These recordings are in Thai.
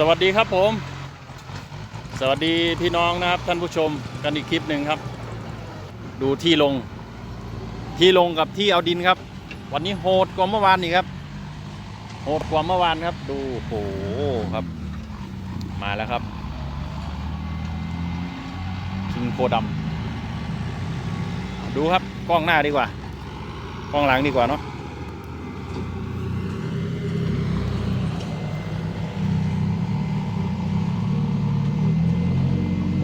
สวัสดีครับผม สวัสดีพี่น้องนะครับท่านผู้ชมกันอีกคลิปหนึ่งครับ ดูที่ลง ที่ลงกับที่เอาดินครับ วันนี้โหดกว่าเมื่อวานนี่ครับโหดกว่าเมื่อวานครับ ดูโอ้โหครับ มาแล้วครับคิงโคดำดูครับกล้องหน้าดีกว่า กล้องหลังดีกว่าเนาะ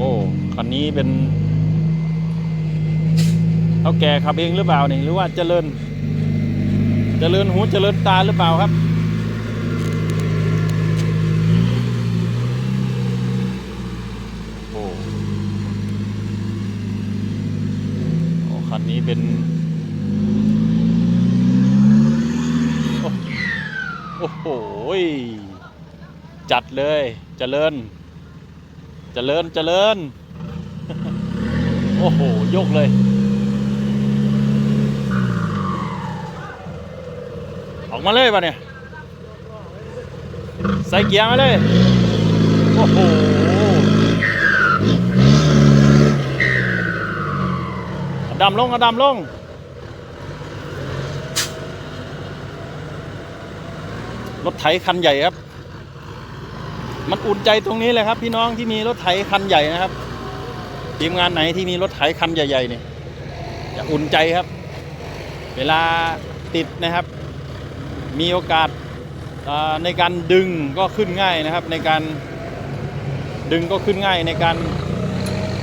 อ้คันนี้เป็นเท่าแก่ขับเองหรือเปล่านี่หรือว่าเจริญ เจริญหูเจริญตาหรือเปล่าครับโอ้โอ้คันนี้เป็นโอ้โหจัดเลยเจริญ จริญเจริญ โอ้โห ยกเลย ออกมาเลยป่ะเนี่ย ใส่เกียร์มาเลย โอ้โห ดำลงอาดำลง รถไถคันใหญ่ครับ มันอุ่นใจตรงนี้เลยครับ พี่น้องที่มีรถไถคันใหญ่นะครับทีมงานไหนที่มีรถไถคันใหญ่ๆเนี่ยจะอุ่นใจครับ เวลาติดนะครับ มีโอกาสในการดึงก็ขึ้นง่ายนะครับ ในการดึงก็ขึ้นง่ายในการ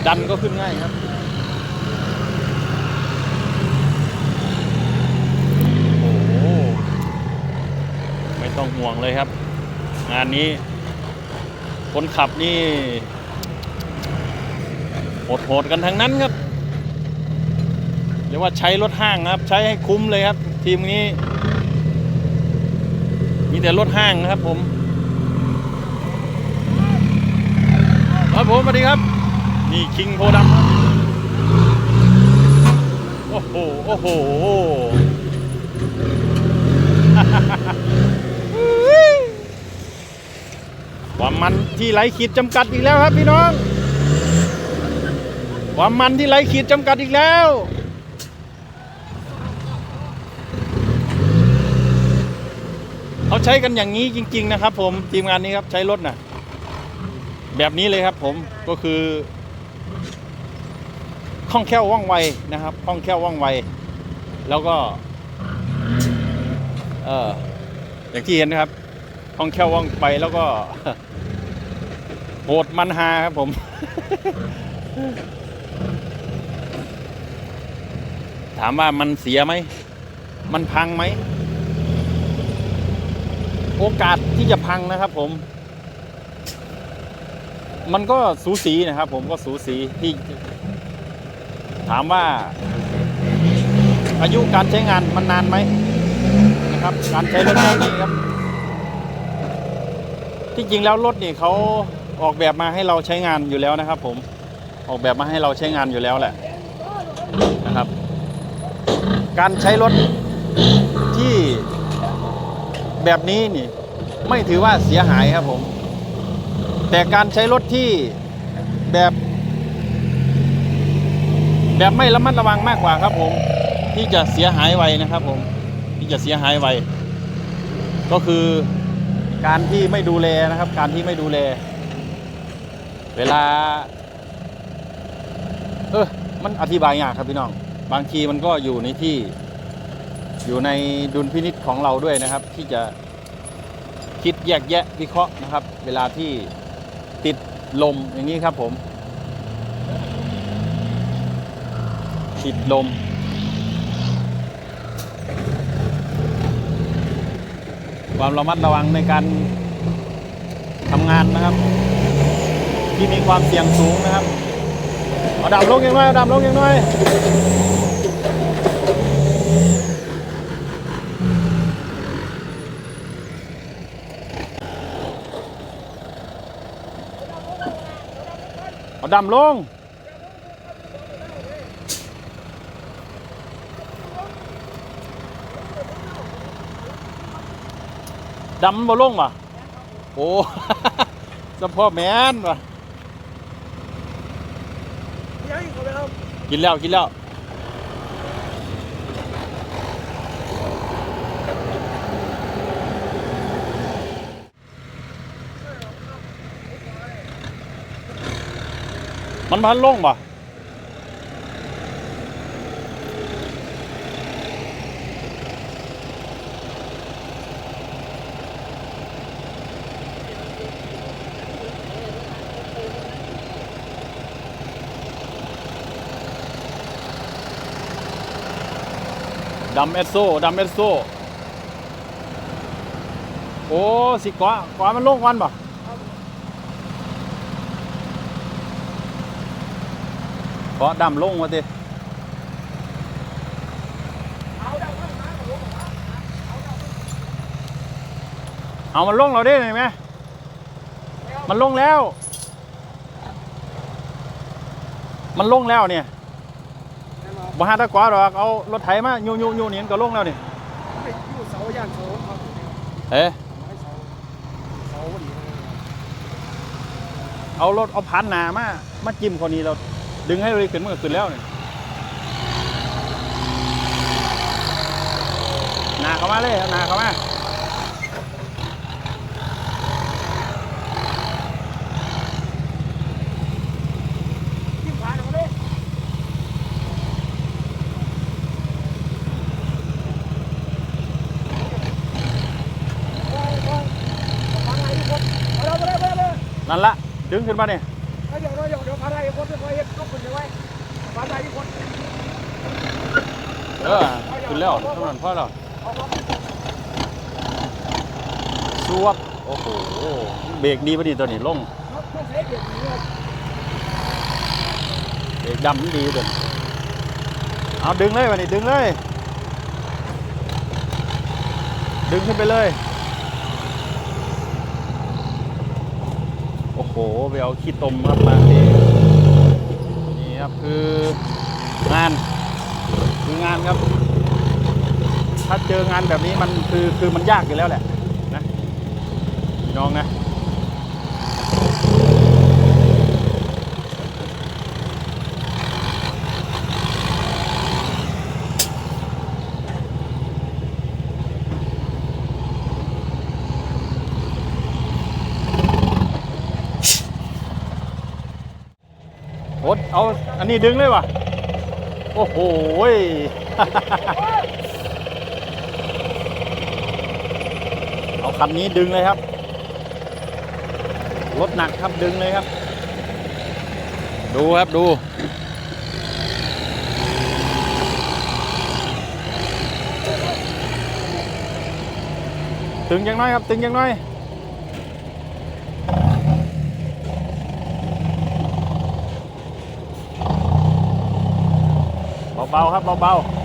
ดันก็ขึ้นง่ายครับโอ้ไม่ต้องห่วงเลยครับ งานนี้ คนขับนี่โหดๆกันทั้งนั้นครับเรียกว่าใช้รถห้างนะครับ ใช้ให้คุ้มเลยครับ ทีมนี้ มีแต่รถห้างนะครับผมครับผมสวัสดีครับ นี่คิงโพดำครับโอ้โห โอ้โห ความมันที่ไร้ขีดจำกัดอีกแล้วครับพี่น้อง ความมันที่ไร้ขีดจำกัดอีกแล้ว เขาใช้กันอย่างนี้จริง ๆ นะครับ ผมทีมงานนี้ครับใช้รถนะแบบนี้เลยครับผมก็คือคล่องแคล่วว่องไวนะครับคล่องแคล่วว่องไว แล้วก็ เอออย่างที่เห็นนะครับ คล่องแคล่วว่องไวแล้วก็ โหดมันฮาครับผม ถามว่ามันเสียไหม มันพังไหม โอกาสที่จะพังนะครับผม มันก็สูสีนะครับผมก็สูสีที่ ถามว่า อายุการใช้งานมันนานไหมนะครับ การใช้รถแบบนี้ครับ ที่จริงแล้วรถนี่เขาออกแบบมาให้เราใช้งานอยู่แล้วนะครับ ผมออกแบบมาให้เราใช้งานอยู่แล้วแหละนะครับ การใช้รถที่แบบนี้นี่ไม่ถือว่าเสียหายครับผม แต่การใช้รถที่แบบ แบบไม่ระมัดระวังมากกว่าครับผม ที่จะเสียหายไวนะครับผมที่จะเสียหายไวก็คือ การที่ไม่ดูแลนะครับ การที่ไม่ดูแล เวลา เออมันอธิบายยากครับพี่น้อง บางทีมันก็อยู่ในที่ อยู่ในดุลพินิษของเราด้วยนะครับ ที่จะคิดแยกแยะวิเคราะห์นะครับ เวลาที่ติดลมอย่างนี้ครับผม ติดลม ความระมัดระวังในการทำงานนะครับ ที่มีความเสี่ยงสูงนะครับเอาดับลงยังน้อยเอาดับลงยังน้อยเอาดำลง ดำบ่ลงป่ะโอ้ สะพ่อแมนวะยังอีกคนครับกินแล้วกินแล้วมันพันลงปะ ดำเอสโซดำเอสโซโอ้สิกว่ากว่ามันลงวันป่ะเพราะดำลงมาดิเอาดังข้างหน้าของผมเอามันลงเราได้ไหมมันลงแล้ว มันลงแล้วเนี่ย บ่หาตะกวาดอกเอารถไถมายูยูยูนี่มันก็ลงแล้วนี่ไปอยู่เสาย่านเสาครับเอ๊ะไม้เสาเสาพอดีเอารถเอาพันหนามามาจิ้มคนนี้เราดึงให้เลยขึ้นมันก็ขึ้นแล้วนี่หนาเข้ามาเลยเอาหนาเข้ามา ยิ้มผ่านมาเลยโอ้ยโอ้ยผ่านอะไรอีกคนเอาเลยเอาเลยเอาเลย นั่นละดึงขึ้นมาเนี่ยเอาเดี๋ยวเดี๋ยวเดี๋ยวผ่านอะไรอีกคนเดี๋ยวคอยเฮ็ดยกขึ้นไปไว้ผ่านอะไรอีกคนเออขึ้นแล้วเท่านั้นพอแล้วเอาครับสวบโอ้โหเบรกดีปะนี่ตัวนี้ลงครับต้องใช้เกียร์นี้ครับเบรกดำมันดีเด่นเอาดึงเลยวันนี้ดึงเลย ดึงขึ้นไปเลย โอ้โหไปเอาขี้ตมครับมานี่นี่ครับคืองานคืองานครับ ถ้าเจองานแบบนี้มันคือคือมันยากอยู่แล้วแหละนะน้องนะ โอ๊ตเอาอันนี้ดึงเลยวะโอ้โหยเอาคันนี้ดึงเลยครับรถหนักครับดึงเลยครับ ดูครับดู ตึงยังน้อยครับตึงยังน้อย เบาๆครับเบาๆ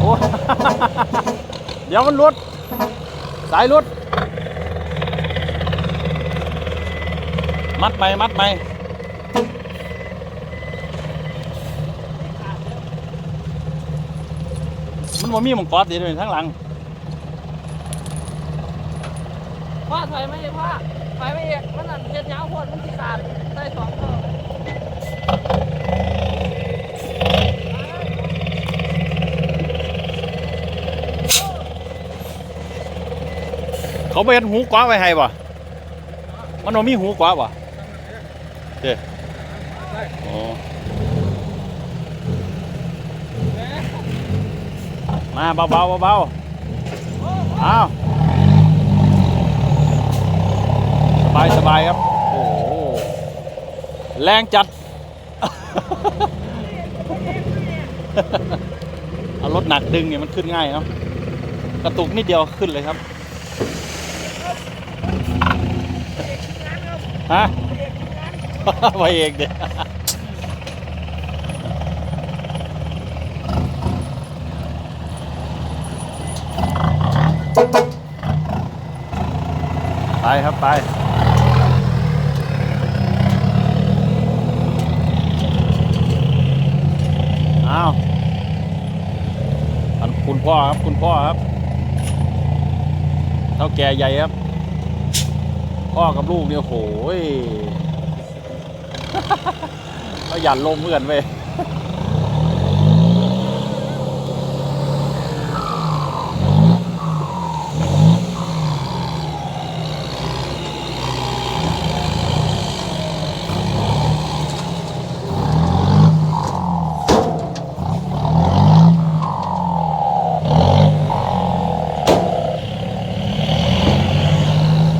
โอ้เดี๋ยวมันลุด สายลุด มัดไปมัดไปมันบ่มีมองกอดดีเลยทั้งหลังพ่อถอยไม่ได้พ่อถอยไม่เอกมันนั่นเจ็ดยาวโคตรมันสิขาดได้สองตัว เขาไปเห็นหูกว้าไว้ให้ป่ะมันบ่มีหูกว้าป่ะเด้โอ้มาเบาๆเบาๆเอาสบายสบายครับ โอ้โหแรงจัด เอารถหนักดึงเนี่ยมันขึ้นง่ายเนาะกระตุกนิดเดียวขึ้นเลยครับ ฮะไปเองเด็ไปครับไปอ้าวอันคุณพ่อครับคุณพ่อครับเท่าแก่ใหญ่ครับ พ่อกับลูกเนี่ยโหยก็หยันลมเหมือนเว้ย